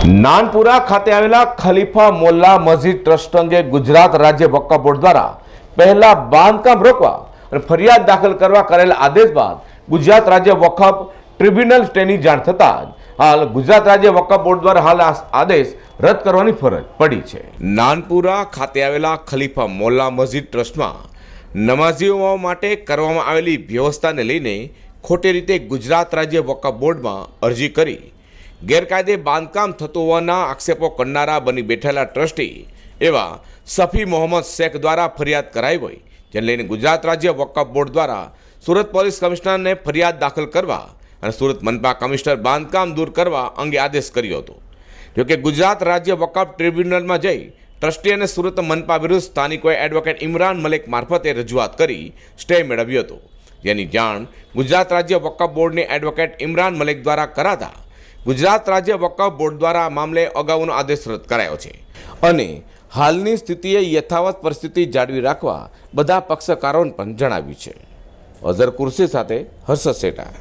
નાનપુરા ખાતે આવેલા ખલીફા મોલ્લા મસ્જિદ ટ્રસ્ટ અંગે ગુજરાત રાજ્ય વક્ફ બોર્ડ દ્વારા પહેલા બાંધકામ રોકવા અને ફરિયાદ દાખલ કરવા કરેલ આદેશ બાદ ગુજરાત રાજ્ય વકફ ટ્રિબ્યુનલ સ્ટેની જાણ થતાં હાલ ગુજરાત રાજ્ય વકફ બોર્ડ દ્વારા હાલ આદેશ રદ કરવાની ફરજ પડી છે. નાનપુરા ખાતે આવેલા ખલીફા મોલ્લા મસ્જિદ ટ્રસ્ટમાં નમાઝીઓ માટે કરવામાં આવેલી વ્યવસ્થાને લઈને ખોટી રીતે ગુજરાત રાજ્ય વકફ બોર્ડમાં અરજી કરી ગેરકાયદે બાંધકામ થતું હોવાના આક્ષેપો કરનારા બની બેઠેલા ટ્રસ્ટી એવા સફી મોહમ્મદ શેખ દ્વારા ફરિયાદ કરાઈ હોય, જેને લઈને ગુજરાત રાજ્ય વકફ બોર્ડ દ્વારા સુરત પોલીસ કમિશનરને ફરિયાદ દાખલ કરવા અને સુરત મનપા કમિશનર બાંધકામ દૂર કરવા અંગે આદેશ કર્યો હતો. જોકે ગુજરાત રાજ્ય વકફ ટ્રિબ્યુનલમાં જઈ ટ્રસ્ટી અને સુરત મનપા વિરુદ્ધ સ્થાનિકોએ એડવોકેટ ઇમરાન મલિક મારફતે રજૂઆત કરી સ્ટે મેળવ્યો હતો. જેની જાણ ગુજરાત રાજ્ય વકફ બોર્ડની એડવોકેટ ઇમરાન મલિક દ્વારા કરાતા ગુજરાત રાજ્ય વકફ બોર્ડ દ્વારા આ મામલે અગાઉનો આદેશ રદ કરાયો છે. અને હાલની સ્થિતિએ યથાવત પરિસ્થિતિ જાળવી રાખવા બધા પક્ષકારોને પણ જણાવ્યું છે. અઝર કુર્સી સાથે હર્ષદ શેઠા